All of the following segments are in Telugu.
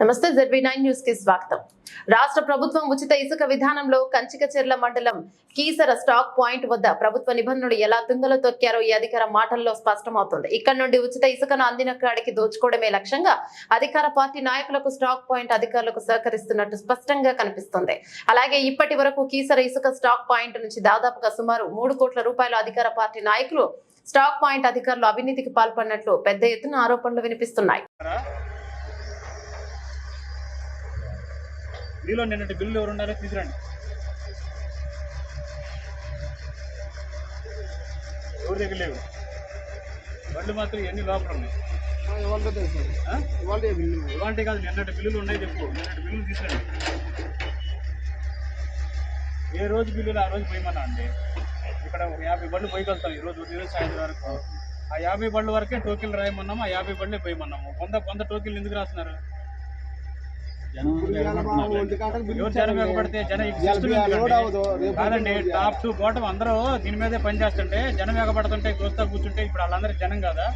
నమస్తే జెడ్బీ నైన్ న్యూస్కి స్వాగతం. రాష్ట్ర ప్రభుత్వం ఉచిత ఇసుక విధానంలో కంచికచెర్ల మండలం కీసర స్టాక్ పాయింట్ వద్ద ప్రభుత్వ నిబంధనలు ఎలా తుంగలో తొక్కారో ఈ అధికార మాటల్లో స్పష్టమవుతుంది. ఇక్కడ నుండి ఉచిత ఇసుకను అందిన కాడికి దోచుకోవడమే లక్ష్యంగా అధికార పార్టీ నాయకులకు స్టాక్ పాయింట్ అధికారులకు సహకరిస్తున్నట్టు స్పష్టంగా కనిపిస్తుంది. అలాగే ఇప్పటి వరకు కీసర ఇసుక స్టాక్ పాయింట్ నుంచి దాదాపుగా సుమారు మూడు కోట్ల రూపాయల అధికార పార్టీ నాయకులు స్టాక్ పాయింట్ అధికారులు అవినీతికి పాల్పడినట్లు పెద్ద ఎత్తున ఆరోపణలు వినిపిస్తున్నాయి. మీలో నిన్నటి బిల్లు ఎవరు ఉన్నారో తీసురండి ఎవరి దగ్గర లేవు? బళ్ళు మాత్రం ఎన్ని లోపల ఉన్నాయి? ఇవాళ కాదు నిన్నటి బిల్లులు ఉన్నాయి చెప్పు. నిన్నటి బిల్లులు తీసురండి ఏ రోజు బిల్లులు ఆ రోజు పోయమన్నా అండి? ఇక్కడ ఒక యాభై బళ్ళు పోయగలుగుతాం ఈ రోజు ఉదయం సాయంత్రం వరకు. ఆ యాభై బళ్ళు వరకే టోకెన్లు రాయమన్నాము ఆ యాభై బళ్ళే పోయమన్నాము. వంద వంద టోకెన్లు ఎందుకు రాస్తున్నారు? జనం ఎగబడితే? కాదండి టాప్ టు బాటం అందరూ దీని మీదే పని చేస్తుంటే జనం ఎగబడుతుంటే చూస్తా కూర్చుంటే ఇప్పుడు వాళ్ళందరూ జనం కాదా?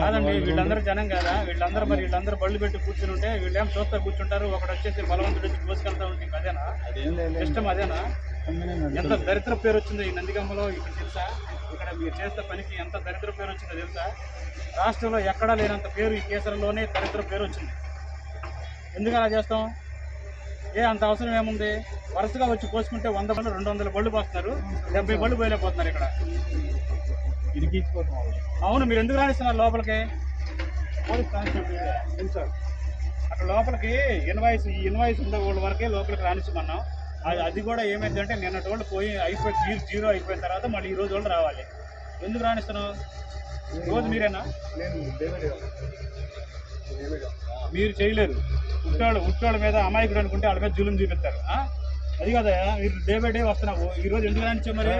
కాదండి వీళ్ళందరూ జనం కాదా? వీళ్ళందరూ మరి వీళ్ళందరూ బళ్ళు పెట్టి కూర్చుని ఉంటే వీళ్ళేం చూస్తా కూర్చుంటారు? ఒకడు వచ్చేసి బలవంతుడు వచ్చి మోసుకెళ్తా ఉంటే ఇంక అదేనా? సిస్టమ్ అదేనా? ఎంత దరిద్ర పేరు వచ్చిందో ఈ నందిగమ్మలో ఇక్కడ తెలుసా? ఇక్కడ మీరు చేస్తే పనికి ఎంత దరిద్ర పేరు వచ్చిందో తెలుసా? రాష్ట్రంలో ఎక్కడా లేనంత పేరు ఈ కేసులలోనే దరిద్ర పేరు వచ్చింది. ఎందుకు అలా చేస్తాం? ఏ అంత అవసరం ఏముంది? వరుసగా వచ్చి పోసుకుంటే వంద బళ్ళు రెండు వందల బళ్ళు పోస్తున్నారు. డెబ్బై బళ్ళు పోయలేకపోతున్నారు ఇక్కడ. అవును మీరు ఎందుకు రాణిస్తున్నారు లోపలికి? పోలీస్ కానిస్టేబుల్ సార్ అక్కడ లోపలికి ఇన్వాయిస్ ఈ ఇన్వాయిస్ ఉండే వాళ్ళ వరకే లోపలికి రాణించమన్నాం. అది అది కూడా ఏమైందంటే నిన్నటి వాళ్ళు పోయి అయిపోయి జీరో జీరో అయిపోయిన తర్వాత మళ్ళీ ఈ రోజు వాళ్ళు రావాలి. ఎందుకు రాణిస్తున్నావు? రోజు మీరేనా? మీరు చేయలేరు. ఉట్టాడు ఉట్టాడు మీద అమాయకుడు అనుకుంటే వాళ్ళ మీద జులుం చూపిస్తారు? అది కదా మీరు డే బై డే వస్తున్నావు. ఈ రోజు ఎందుకు రానిచ్చావు మరి?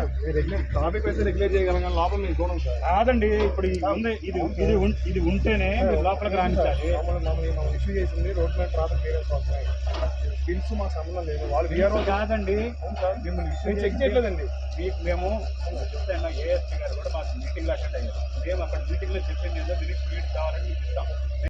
టాపిక్ అయితే రెగ్యులేట్ చేయగలం లోపల చూడం సార్ కాదండి ఇప్పుడు ఇది ఉంది ఇది ఇది ఇది ఉంటేనే మీరు లోపలికి రాణించాలి ఇష్యూ చేసింది రోడ్ మీద ట్రాఫిక్ క్లియరెన్స్ వస్తున్నాయి బిల్స్ మా సంబంధం లేదు. వాళ్ళు వీఆర్ఓ కాదండి. మిమ్మల్ని చెక్ చేయలేదండి మీకు మేము చెప్తాను ఏఎస్పీ గారు కూడా మాకు మీటింగ్లో అటెండ్ అయ్యారు. మేము అక్కడ మీటింగ్లో చెప్పింది ఏదో మీరు స్పీడ్ కావాలని మీకు ఇస్తాం.